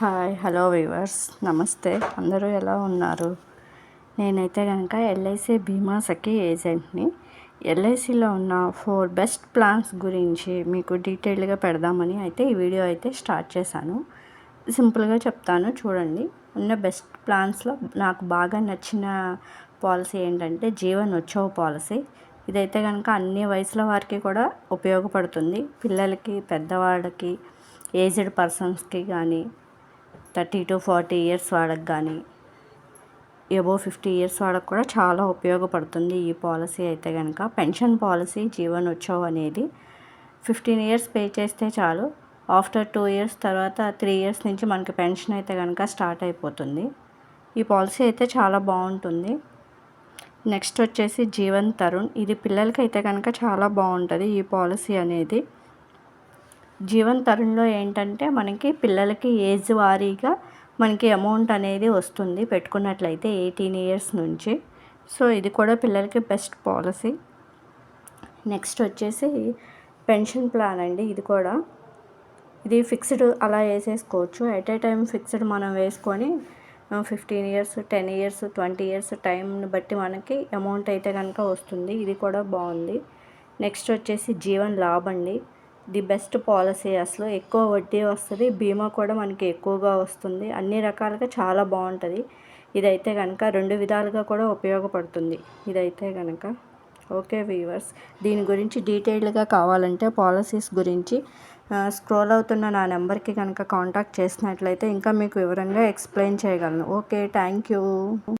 Hi hello weavers నమస్తే. అందరూ ఎలా ఉన్నారు? నేనైతే కనుక ఎల్ఐసి బీమా సఖి ఏజెంట్ని. ఎల్ఐసిలో ఉన్న ఫోర్ బెస్ట్ ప్లాన్స్ గురించి మీకు డీటెయిల్గా పెడదామని అయితే ఈ వీడియో అయితే స్టార్ట్ చేశాను. సింపుల్గా చెప్తాను చూడండి. ఉన్న బెస్ట్ ప్లాన్స్లో నాకు బాగా నచ్చిన పాలసీ ఏంటంటే జీవన్ ఉత్సవ పాలసీ. ఇదైతే కనుక అన్ని వయసుల వారికి కూడా ఉపయోగపడుతుంది. పిల్లలకి పెద్దవాళ్ళకి ఏజ్డ్ పర్సన్స్కి కానీ థర్టీ టు ఫార్టీ ఇయర్స్ వాళ్ళకి కానీ ఎబో ఫిఫ్టీ ఇయర్స్ వాళ్ళకి కూడా చాలా ఉపయోగపడుతుంది ఈ పాలసీ అయితే కనుక పెన్షన్ పాలసీ జీవన్ ఉత్సవ్ అనేది ఫిఫ్టీన్ ఇయర్స్ పే చేస్తే చాలు. ఆఫ్టర్ టూ ఇయర్స్ తర్వాత త్రీ ఇయర్స్ నుంచి మనకి పెన్షన్ అయితే కనుక స్టార్ట్ అయిపోతుంది. ఈ పాలసీ అయితే చాలా బాగుంటుంది. నెక్స్ట్ వచ్చేసి జీవన్ తరుణ్. ఇది పిల్లలకి అయితే కనుక చాలా బాగుంటుంది ఈ పాలసీ అనేది. జీవన్ తరుణ్లో ఏంటంటే మనకి పిల్లలకి ఏజ్ వారీగా మనకి అమౌంట్ అనేది వస్తుంది పెట్టుకున్నట్లయితే ఎయిటీన్ ఇయర్స్ నుంచి. సో ఇది కూడా పిల్లలకి బెస్ట్ పాలసీ. నెక్స్ట్ వచ్చేసి పెన్షన్ ప్లాన్ అండి ఇది కూడా. ఇది ఫిక్స్డ్ అలా వేసేసుకోవచ్చు. ఎట్ ఏ టైం ఫిక్స్డ్ మనం వేసుకొని fifteen years ten years twenty years టైంని బట్టి మనకి అమౌంట్ అయితే కనుక వస్తుంది. ఇది కూడా బాగుంది. నెక్స్ట్ వచ్చేసి జీవన్ లాభ్ అండి. The best policy. అసలు ఎక్కువ వడ్డీ వస్తుంది బీమా కూడా మనకి ఎక్కువగా వస్తుంది. అన్ని రకాలుగా చాలా బాగుంటుంది. ఇదైతే కనుక రెండు విధాలుగా కూడా ఉపయోగపడుతుంది. ఇదైతే కనుక ఓకే వీవర్స్ దీని గురించి డీటెయిల్డ్గా కావాలంటే పాలసీస్ గురించి స్క్రోల్ అవుతున్న నా నెంబర్కి కనుక కాంటాక్ట్ చేసినట్లయితే ఇంకా మీకు వివరంగా ఎక్స్ప్లెయిన్ చేయగలను. Okay thank you